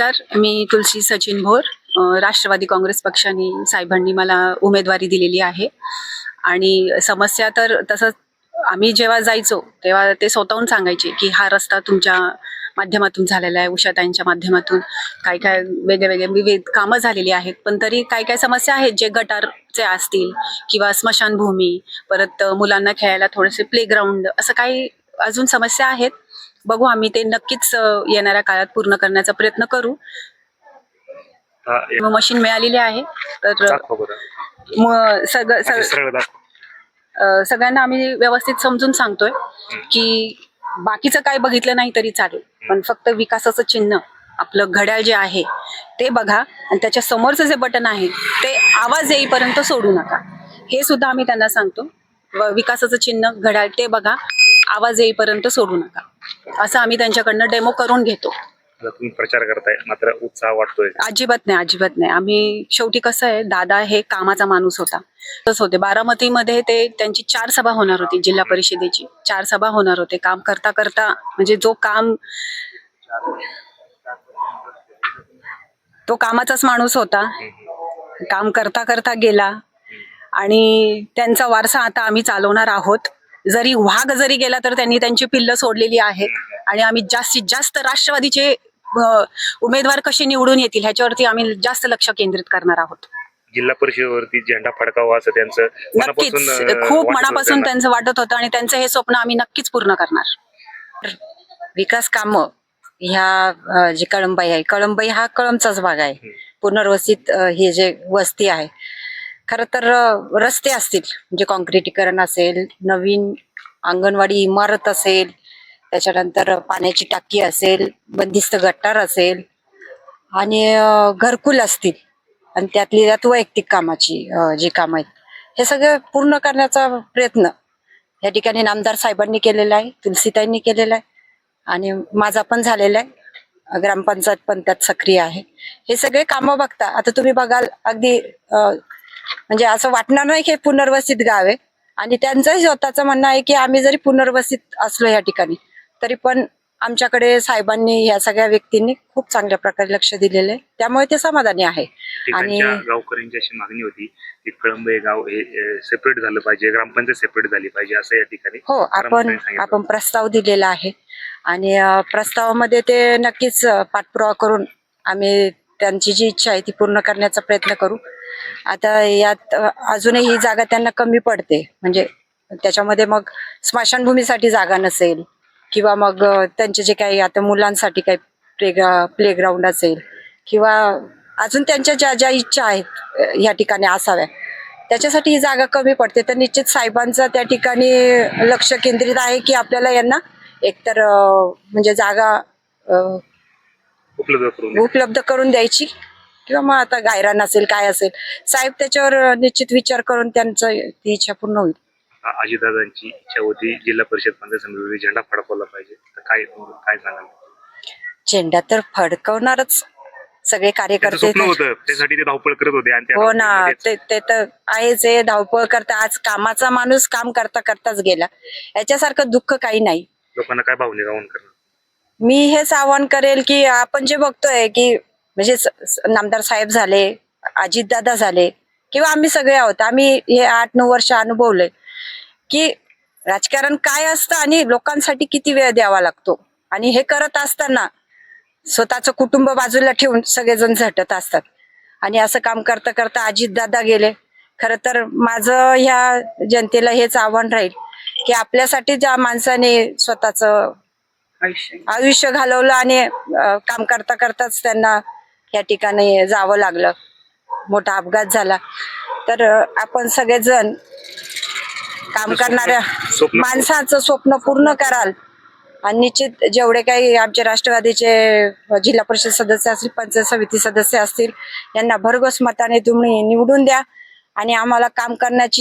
नमस्कार मी तुलसी सचिन भोर. राष्ट्रवादी काँग्रेस पक्षाने साहेबांनी मला उमेदवारी दिलेली आहे. आणि समस्या तर तसं आम्ही जेव्हा जायचो तेव्हा ते स्वतःहून सांगायचे की हा रस्ता तुमच्या माध्यमातून झालेला आहे उषाताईंच्या माध्यमातून. काय काय वेगळे वेगळे विविध कामं झालेली आहेत पण तरी काय काय समस्या आहेत जे गटारचे असतील किंवा स्मशानभूमी परत मुलांना खेळायला थोडेसे प्लेग्राऊंड असं काही अजून समस्या आहेत? बघू आम्ही ते नक्कीच येणाऱ्या काळात पूर्ण करण्याचा प्रयत्न करू. मशीन मिळालेली आहे तर सगळं सगळ्यांना आम्ही व्यवस्थित समजून सांगतोय की बाकीचं काय बघितलं नाही तरी चालेल पण फक्त विकासाचं चिन्ह आपलं घड्याळ जे आहे ते बघा आणि त्याच्या समोरचं जे बटन आहे ते आवाज येईपर्यंत सोडू नका. हे सुद्धा आम्ही त्यांना सांगतो. विकासाचं चिन्ह घड्याळ ते बघा. आवाज येईपर्यंत सोडू नका. असं आम्ही त्यांच्याकडनं डेमो करून घेतो. आता तुम्ही प्रचार करताय मात्र उत्साह वाटतोय अजिबात नाही अजिबात नाही. आम्ही शेवटी कसं आहे दादा हे कामाचा माणूस होता. तसं होते. बारामतीमध्ये ते त्यांची चार सभा होणार होती जिल्हा परिषदेची. चार सभा होणार होते. काम करता करता म्हणजे जो काम तो कामाचाच माणूस होता. काम करता करता गेला. आणि त्यांचा वारसा आता आम्ही चालवणार आहोत. जरी वाघ जरी गेला तर त्यांनी त्यांची पिल्ल सोडलेली आहेत. आणि आम्ही जास्तीत जास्त राष्ट्रवादीचे उमेदवार कसे निवडून येतील ह्याच्यावरती आम्ही जास्त लक्ष केंद्रित करणार आहोत. जिल्हा परिषदेवरती झेंडा फडकावा असं त्यांचं नक्कीच. खूप मनापासून त्यांचं वाटत होतं आणि त्यांचं हे स्वप्न आम्ही नक्कीच पूर्ण करणार. विकास कामं ह्या जी कळंबाई आहे कळंबाई हा कळंबचाच भाग आहे. पुनर्वसित हे जे वस्ती आहे खरं तर रस्ते असतील. म्हणजे कॉन्क्रिटीकरण असेल नवीन अंगणवाडी इमारत असेल त्याच्यानंतर पाण्याची टाकी असेल बंदिस्त गटार असेल आणि घरकुल असतील आणि त्यातली त्यात वैयक्तिक कामाची जी कामं आहेत हे सगळं पूर्ण करण्याचा प्रयत्न या ठिकाणी नामदार साहेबांनी केलेला आहे तुलसीताईंनी केलेला आहे आणि माझा पण झालेला आहे. ग्रामपंचायत पण त्यात सक्रिय आहे. हे सगळे कामं बघता. आता तुम्ही बघाल अगदी म्हणजे असं वाटणार नाही की पुनर्वसित गाव आहे. आणि त्यांचंही स्वतःचं म्हणणं आहे की आम्ही जरी पुनर्वसित असलो या ठिकाणी तरी पण आमच्याकडे साहेबांनी या सगळ्या व्यक्तींनी खूप चांगल्या प्रकारे लक्ष दिलेलं आहे. त्यामुळे ते समाधानी आहे. आणि गावकऱ्यांची अशी मागणी होती की कळंब हे गाव हे सेपरेट झालं पाहिजे ग्रामपंचायत सेपरेट झाली पाहिजे असं या ठिकाणी हो आपण. आपण प्रस्ताव दिलेला आहे. आणि प्रस्तावामध्ये ते नक्कीच पाठपुरावा करून आम्ही त्यांची जी इच्छा आहे ती पूर्ण करण्याचा प्रयत्न करू. आता यात अजूनही ही जागा त्यांना कमी पडते. म्हणजे त्याच्यामध्ये मग स्मशानभूमीसाठी जागा नसेल किंवा मग त्यांचे जे काही आता मुलांसाठी काही प्लेग्रा प्लेग्राऊंड असेल किंवा अजून त्यांच्या ज्या ज्या इच्छा आहेत ह्या ठिकाणी असाव्या त्याच्यासाठी ही जागा कमी पडते. तर निश्चित साहेबांचं त्या ठिकाणी लक्ष केंद्रित आहे की आपल्याला यांना एकतर म्हणजे जागा उपलब्ध करून उपलब्ध करून द्यायची किंवा मग आता गायरान असेल काय असेल. साहेब त्याच्यावर निश्चित विचार करून त्यांचं ती इच्छा पूर्ण होईल. आजीदादांची इच्छा होती जिल्हा परिषद पंचायत झेंडा फडकवला पाहिजे. तर काय काय सांगाल? झेंडा तर फडकवणारच सगळे कार्यकर्ते त्यासाठी ते धावपळ करत होते आणि हो ना ते ते तर आहेच आहे धावपळ करता आज कामाचा माणूस काम करता करताच गेला. याच्यासारखं दुःख काही नाही. लोकांना काय भावने गाऊन करणार? मी हेच आवाहन करेल की आपण जे बघतोय की म्हणजे स- नामदार साहेब झाले अजितदादा झाले किंवा आम्ही सगळे आहोत आम्ही हे आठ नऊ वर्ष अनुभवले की राजकारण काय असतं आणि लोकांसाठी किती वेळ द्यावा लागतो. आणि हे करत असताना स्वतःचं कुटुंब बाजूला ठेवून सगळेजण झटत असतात. आणि असं काम करता करता अजितदादा गेले. खरं तर माझं ह्या जनतेला हेच आव्हान राहील की आपल्यासाठी ज्या माणसाने स्वतःचं आयुष्य. घालवलं आणि काम करता करताच त्यांना या ठिकाणी जावं लागलं. मोठा अपघात झाला. तर आपण सगळेजण काम करणाऱ्या माणसाचं स्वप्न पूर्ण कराल. आणि निश्चित जेवढे काही आमचे राष्ट्रवादीचे जिल्हा परिषद सदस्य असतील पंचायत समिती सदस्य असतील यांना भरघोस मताने तुम्ही निवडून द्या. आणि आम्हाला काम करण्याची